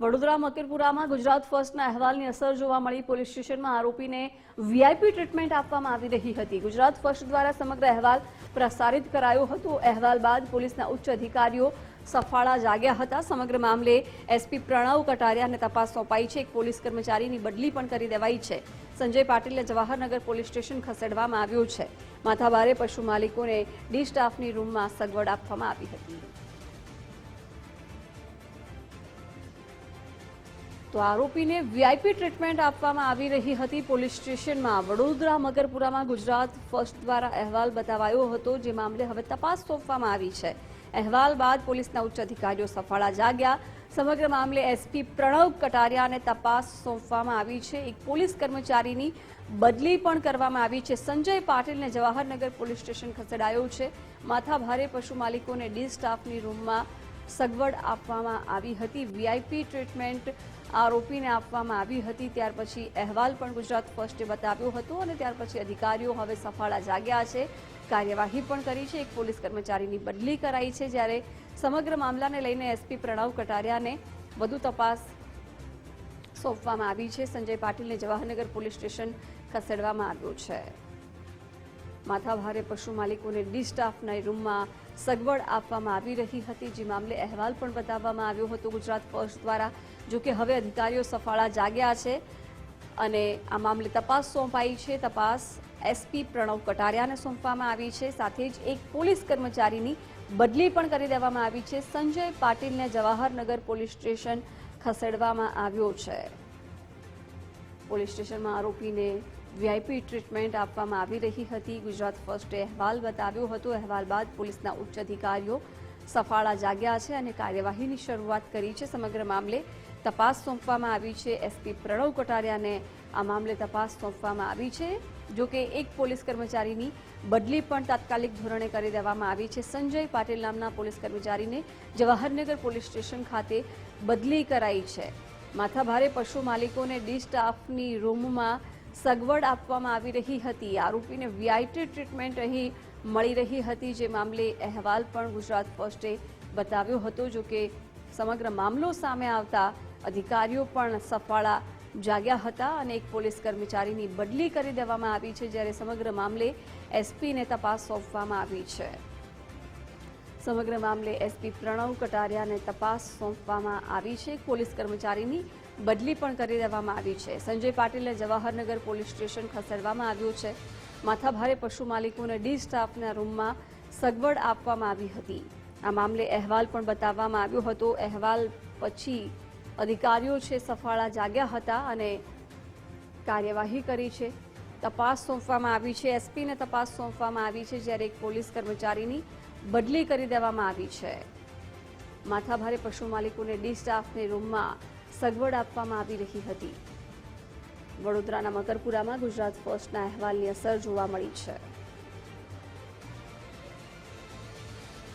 વડોદરા મકરપુરામાં ગુજરાત ફર્સ્ટના અહેવાલની અસર જોવા મળી. પોલીસ સ્ટેશનમાં આરોપીને વીઆઈપી ટ્રીટમેન્ટ આપવામાં આવી રહી હતી. ગુજરાત ફર્સ્ટ દ્વારા સમગ્ર અહેવાલ પ્રસારિત કરાયો હતો. અહેવાલ બાદ પોલીસના ઉચ્ચ અધિકારીઓ સફાળા જાગ્યા હતા. સમગ્ર મામલે એસપી પ્રણવ કટારિયાને તપાસ સોંપાઈ છે. એક પોલીસ કર્મચારીની બદલી પણ કરી દેવાઈ છે. સંજય પાટીલને જવાહરનગર પોલીસ સ્ટેશન ખસેડવામાં આવ્યું છે. માથાભારે પશુ માલિકોને ડી સ્ટાફની રૂમમાં સગવડ આપવામાં આવી હતી. તો આરોપીને વીઆઈપી ટ્રીટમેન્ટ આપવામાં આવી રહી હતી પોલીસ સ્ટેશનમાં. વડોદરા, મગરપુરામાં ગુજરાત ફર્સ્ટ દ્વારા અહેવાલ બતાવાયો હતો. જે મામલે હવે તપાસ સોંપવામાં આવી છે. અહેવાલ બાદ પોલીસના ઉચ્ચ અધિકારીઓ સફાળા જાગ્યા. સમગ્ર મામલે એસપી પ્રણવ કટારિયાને તપાસ સોંપવામાં આવી છે. એક પોલીસ કર્મચારીની બદલી પણ કરવામાં આવી છે. સંજય પાટીલને જવાહરનગર પોલીસ સ્ટેશન ખસેડાયો છે. માથાભારે પશુ માલિકોને ડી સ્ટાફની રૂમમાં સગવડ આપવામાં આવી હતી. વીઆઈપી ટ્રીટમેન્ટ આરોપીને આપવામાં આવી હતી. ત્યાર પછી અહેવાલ પણ ગુજરાત ફર્સ્ટે બતાવ્યો હતો અને ત્યાર પછી અધિકારીઓ હવે સફાળા જાગ્યા છે. કાર્યવાહી પણ કરી છે. એક પોલીસ કર્મચારીની બદલી કરાઈ છે જ્યારે સમગ્ર મામલાને લઈને એસપી પ્રણવ કટારિયાને વધુ તપાસ સોંપવામાં આવી છે. સંજય પાટીલને જવાહરનગર પોલીસ સ્ટેશન ખસેડવામાં આવ્યો છે. માથાભારે પશુ માલિકોને ડી સ્ટાફના રૂમમાં સગવડ આપવામાં આવી રહી હતી. જે મામલે અહેવાલ પણ બતાવવામાં આવ્યો હતો ગુજરાત ફર્સ્ટ દ્વારા, જો કે હવે અધિકારીઓ સફાળા જાગ્યા છે અને આ મામલે તપાસ સોંપાઈ છે. તપાસ એસપી પ્રણવ કટારિયાને સોંપવામાં આવી છે. સાથે જ એક પોલીસ કર્મચારીની બદલી પણ કરી દેવામાં આવી છે. સંજય પાટીલને જવાહરનગર પોલીસ સ્ટેશન ખસેડવામાં આવ્યો છે. પોલીસ સ્ટેશનમાં આરોપીને વીઆઈપી ટ્રીટમેન્ટ આપવામાં આવી રહી હતી. ગુજરાત ફર્સ્ટે અહેવાલ બતાવ્યો હતો. અહેવાલ બાદ પોલીસના ઉચ્ચ અધિકારીઓ સફાળા જાગ્યા છે અને કાર્યવાહીની શરૂઆત કરી છે. સમગ્ર મામલે તપાસ સોંપવામાં આવી છે. એસપી પ્રણવ કટારિયાને આ મામલે તપાસ સોંપવામાં આવી છે. જો કે એક પોલીસ કર્મચારીની બદલી પણ તાત્કાલિક ધોરણે કરી દેવામાં આવી છે. સંજય પાટીલ નામના પોલીસ કર્મચારીને જવાહરનગર પોલીસ સ્ટેશન ખાતે બદલી કરાઈ છે. માથાભારે પશુ માલિકોને ડી સ્ટાફની રૂમમાં સગવડ આપવામાં આવી રહી હતી. આરોપીને વીઆઈટી ટ્રીટમેન્ટ અહીં મળી રહી હતી. જે મામલે અહેવાલ પણ ગુજરાત પોસ્ટે બતાવ્યો હતો, જો કે સમગ્ર મામલો સામે આવતા અધિકારીઓ પણ સફાળા જાગ્યા હતા અને એક પોલીસ કર્મચારીની બદલી કરી દેવામાં આવી છે, જ્યારે સમગ્ર મામલે એસપીને તપાસ સોંપવામાં આવી છે. સમગ્ર મામલે એસપી પ્રણવ કટારિયાને તપાસ સોંપવામાં આવી છે. પોલીસ કર્મચારીની બદલી પણ કરી દેવામાં આવી છે. સંજય પાટીલને જવાહરનગર પોલીસ સ્ટેશન ખસેડવામાં આવ્યું છે. માથાભારે પશુ માલિકોને ડી સ્ટાફના રૂમમાં સગવડ આપવામાં આવી હતી. આ મામલે અહેવાલ પણ બતાવવામાં આવ્યો હતો. અહેવાલ પછી અધિકારીઓ છે સફાળા જાગ્યા હતા અને કાર્યવાહી કરી છે. તપાસ સોંપવામાં આવી છે. એસપીને તપાસ સોંપવામાં આવી છે જ્યારે એક પોલીસ કર્મચારીની બદલી કરી દેવામાં આવી છે. માથાભારે પશુ માલિકોને ડી સ્ટાફની રૂમમાં સગવડ આપવામાં આવી રહી હતી. વડોદરાના મકરપુરામાં ગુજરાત ફર્સ્ટના અહેવાલની અસર જોવા મળી છે.